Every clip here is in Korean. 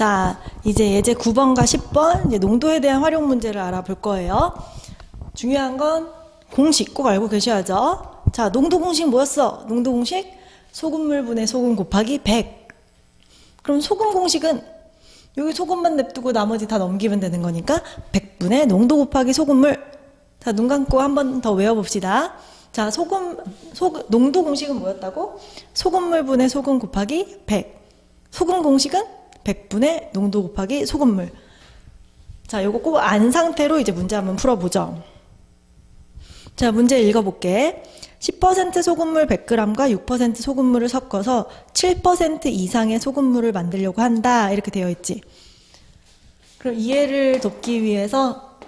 자, 이제 예제 9번과 10번 이제 농도에 대한 활용 문제를 알아볼 거예요. 중요한 건 공식 꼭 알고 계셔야죠. 자, 농도 공식 뭐였어? 농도 공식 소금물 분의 소금 곱하기 100. 그럼 소금 공식은 여기 소금만 냅두고 나머지 다 넘기면 되는 거니까 100분의 농도 곱하기 소금물. 자, 눈 감고 한 번 더 외워 봅시다. 자, 소금, 소, 농도 공식은 뭐였다고? 소금물 분의 소금 곱하기 100. 소금 공식은 100분의 농도 곱하기 소금물. 자, 요거 꼭 안 상태로 이제 문제 한번 풀어보죠. 자, 문제 읽어볼게. 10% 소금물 100g과 6% 소금물을 섞어서 7% 이상의 소금물을 만들려고 한다. 이렇게 되어 있지. 그럼 이해를 돕기 위해서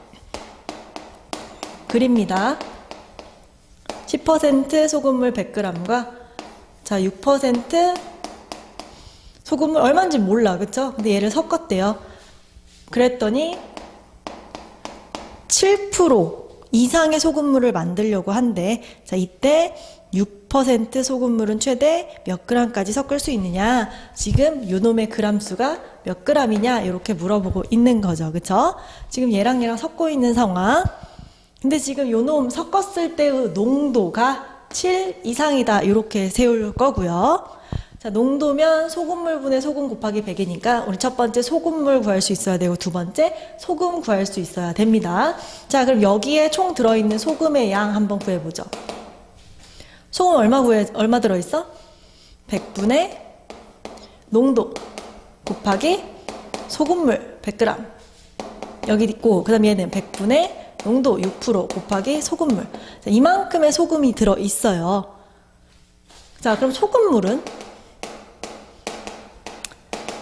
그립니다. 10% 소금물 100g과 자, 6% 소금물 얼마인지 몰라. 그쵸? 근데 얘를 섞었대요. 그랬더니 7% 이상의 소금물을 만들려고 한대. 자, 이때 6% 소금물은 최대 몇 그램까지 섞을 수 있느냐? 지금 요놈의 그램 수가 몇 그램이냐? 이렇게 물어보고 있는 거죠. 그쵸? 지금 얘랑 얘랑 섞고 있는 상황. 근데 지금 요놈 섞었을 때의 농도가 7 이상이다. 이렇게 세울 거고요. 자, 농도면 소금물 분의 소금 곱하기 100이니까 우리 첫 번째 소금물 구할 수 있어야 되고 두 번째 소금 구할 수 있어야 됩니다. 자, 그럼 여기에 총 들어있는 소금의 양 한번 구해보죠. 소금 얼마 구해, 얼마 들어있어? 100분의 농도 곱하기 소금물 100g. 여기 있고, 그 다음 얘는 100분의 농도 6% 곱하기 소금물. 자, 이만큼의 소금이 들어있어요. 자, 그럼 소금물은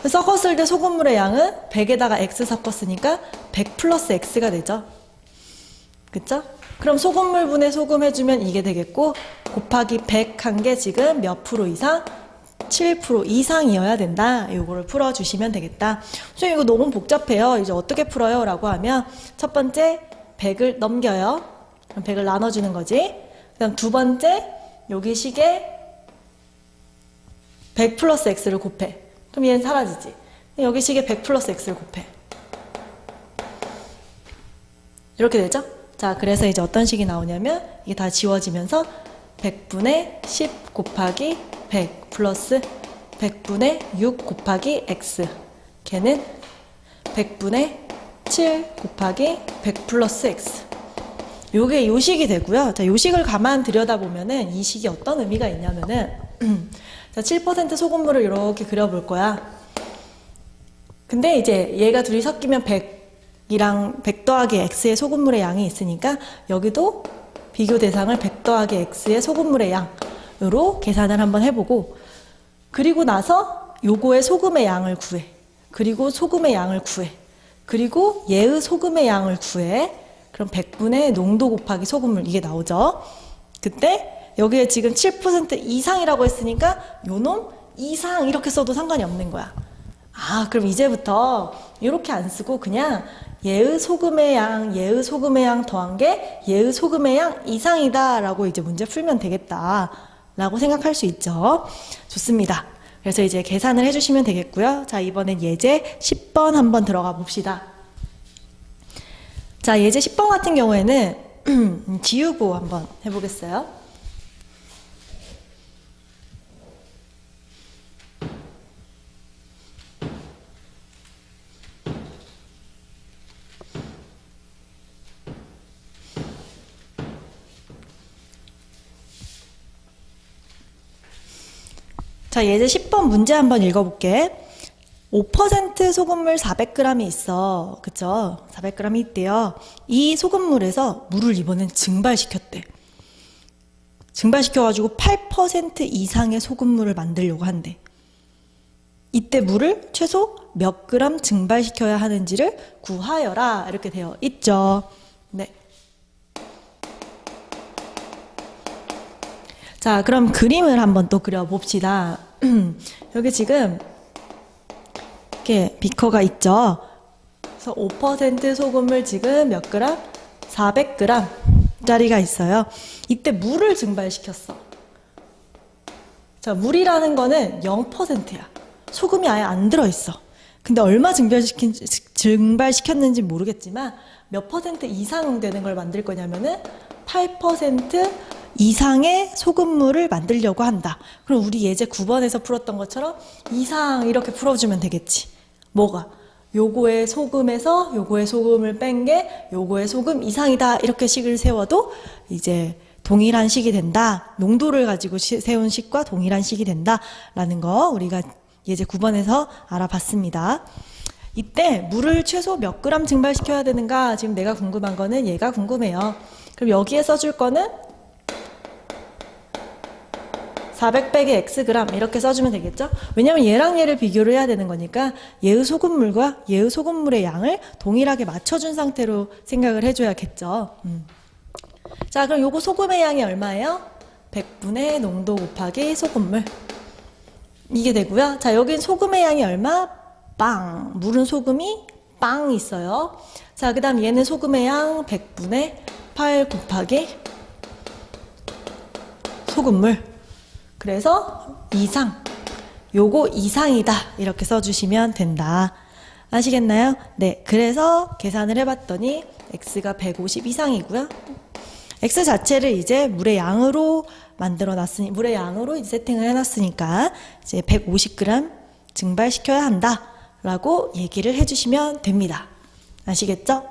섞었을 때 소금물의 양은 100에다가 X 섞었으니까 100 플러스 X가 되죠. 그쵸? 그럼 소금물 분의 소금 해주면 이게 되겠고, 곱하기 100 한 게 지금 몇 프로 이상? 7% 이상이어야 된다. 요거를 풀어주시면 되겠다. 선생님, 이거 너무 복잡해요. 이제 어떻게 풀어요? 라고 하면, 첫 번째, 100을 넘겨요. 그럼 100을 나눠주는 거지. 그 다음 두 번째, 여기 식에 100 플러스 X를 곱해. 그럼 얘는 사라지지. 여기 식에 100 플러스 x를 곱해. 이렇게 되죠? 자, 그래서 이제 어떤 식이 나오냐면 이게 다 지워지면서 100분의 10 곱하기 100 플러스 100분의 6 곱하기 x. 걔는 100분의 7 곱하기 100 플러스 x. 요게 요식이 되고요. 자, 요식을 가만 들여다보면은 이 식이 어떤 의미가 있냐면은 자, 7% 소금물을 이렇게 그려볼 거야. 근데 이제 얘가 둘이 섞이면 100이랑 100 더하기 x의 소금물의 양이 있으니까 여기도 비교 대상을 100 더하기 x의 소금물의 양으로 계산을 한번 해보고 그리고 나서 요거의 소금의 양을 구해. 그리고 소금의 양을 구해. 그리고 얘의 소금의 양을 구해. 그럼 100분의 농도 곱하기 소금물 이게 나오죠. 그때 여기에 지금 7% 이상이라고 했으니까 요놈 이상 이렇게 써도 상관이 없는 거야. 아, 그럼 이제부터 이렇게 안 쓰고 그냥 얘의 소금의 양, 얘의 소금의 양 더한 게 얘의 소금의 양 이상이다라고 이제 문제 풀면 되겠다라고 생각할 수 있죠. 좋습니다. 그래서 이제 계산을 해주시면 되겠고요. 자, 이번엔 예제 10번 한번 들어가 봅시다. 자, 예제 10번 같은 경우에는 지우고 한번 해보겠어요. 자, 예제 10번 문제 한번 읽어볼게. 5% 소금물 400g이 있어. 그쵸? 400g이 있대요. 이 소금물에서 물을 이번엔 증발시켰대. 증발시켜가지고 8% 이상의 소금물을 만들려고 한대. 이때 물을 최소 몇 그램 증발시켜야 하는지를 구하여라. 이렇게 되어 있죠. 네. 자, 그럼 그림을 한번 또 그려봅시다. 여기 지금 이렇게 비커가 있죠. 그래서 5% 소금을 지금 몇 그램? 400g 짜리가 있어요. 이때 물을 증발시켰어. 자, 물이라는 거는 0%야. 소금이 아예 안 들어있어. 근데 얼마 증발시킨, 증발시켰는지 모르겠지만 몇 퍼센트 이상 되는 걸 만들 거냐면은 8% 이상의 소금물을 만들려고 한다. 그럼 우리 예제 9번에서 풀었던 것처럼 이상 이렇게 풀어주면 되겠지. 뭐가? 요거의 소금에서 요거의 소금을 뺀 게 요거의 소금 이상이다. 이렇게 식을 세워도 이제 동일한 식이 된다. 농도를 가지고 시- 세운 식과 동일한 식이 된다 라는 거 우리가 예제 9번에서 알아봤습니다. 이때 물을 최소 몇 그램 증발시켜야 되는가? 지금 내가 궁금한 거는 얘가 궁금해요. 그럼 여기에 써줄 거는 400 빼기 x그램 이렇게 써주면 되겠죠? 왜냐면 얘랑 얘를 비교를 해야 되는 거니까 얘의 소금물과 얘의 소금물의 양을 동일하게 맞춰준 상태로 생각을 해줘야겠죠. 음. 자, 그럼 요거 소금의 양이 얼마예요? 100분의 농도 곱하기 소금물. 이게 되고요. 자, 여긴 소금의 양이 얼마? 빵. 물은 소금이 빵 있어요. 자, 그 다음 얘는 소금의 양 100분의 8 곱하기 소금물. 그래서 이상. 요거 이상이다. 이렇게 써주시면 된다. 아시겠나요? 네. 그래서 계산을 해봤더니 x가 150 이상이고요. x 자체를 이제 물의 양으로 만들어 놨으니, 물의 양으로 세팅을 해놨으니까 이제 150g 증발시켜야 한다. 라고 얘기를 해주시면 됩니다. 아시겠죠?